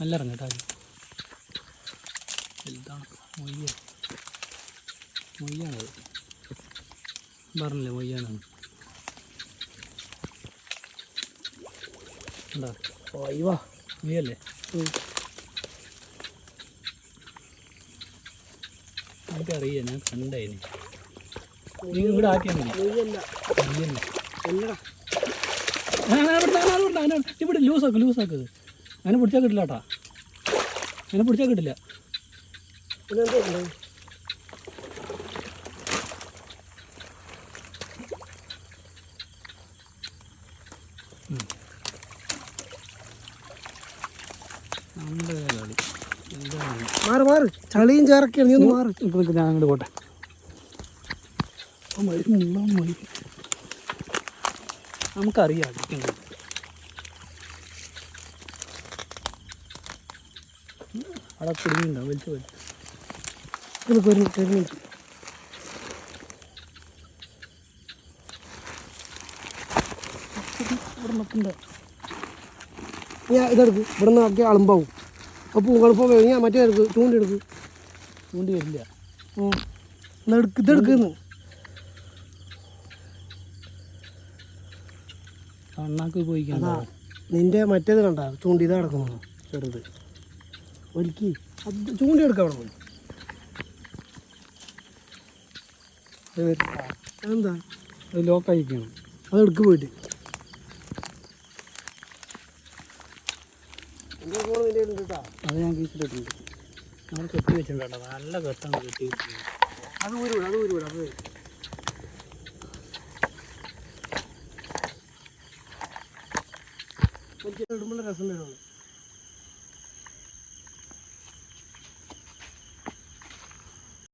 നല്ല ഇറങ്ങട്ടാ വലുതാണ് മൊയ്യ മൊയ്യാണത് പറഞ്ഞില്ലേ മൊയ്യാണ് എന്താ എനിക്കറിയാം ഞാൻ കണ്ടായിന് നീ ഇവിടെ ആക്കിയാൽ മതി നെയ്യല്ല മൊയ്യന്നെ എന്നടാ ആ, ആ, ഇവിടെ ലൂസാക്ക് ലൂസാക്ക് അങ്ങനെ പിടിച്ചാൽ കിട്ടില്ല കേട്ടാ അതിനെ പിടിച്ചാൽ കിട്ടില്ല. മാറ് മാറ്. ചളിയും ചേർക്കാണ് നീ ഒന്ന് മാറ്. ഇപ്പൊ ഞാൻ അങ്ങോട്ട് പോട്ടെ. നമുക്കറിയാം അടിക്കുന്നത് അവിടെ കുടുങ്ങിണ്ടാവും വലിച്ചു വലിച്ചു. നമുക്ക് ഒരു മിനിറ്റ് ഒരു മിനിറ്റ്. ഇവിടെ ഞാൻ ഇതെടുക്കും. ഇവിടെ നിന്ന് ആക്കി അളുമ്പാവും. അപ്പോൾ എളുപ്പം വരും ഞാൻ മറ്റേ എടുക്കും ചൂണ്ടി എടുക്ക്. ചൂണ്ടി വരില്ല. എന്നാ എടുക്ക് ഇതെടുക്കുന്നു കണ്ണാക്ക് പോയിക്കണ്ട നിന്റെ മറ്റേത് കണ്ട ചൂണ്ടി കിടക്കുന്നു ചെറുത്. ഒരിക്കി അത് ചൂണ്ടി എടുക്കാം അവിടെ പോയി. എന്താ അത് ലോക്കായിരിക്കണം അത് എടുക്ക് പോയിട്ട്. അത് ഞാൻ കീച്ചിട്ടിട്ടുണ്ട് നമ്മൾ കെട്ടി വെച്ചിട്ടുണ്ട് നല്ല കെട്ടാണ് കെട്ടി വെച്ചിട്ടുണ്ട്. അത് ഊരുവിട അത് ഊരുവിട അത് ഇടുമ്പോൾ രസം വരുള്ളൂ.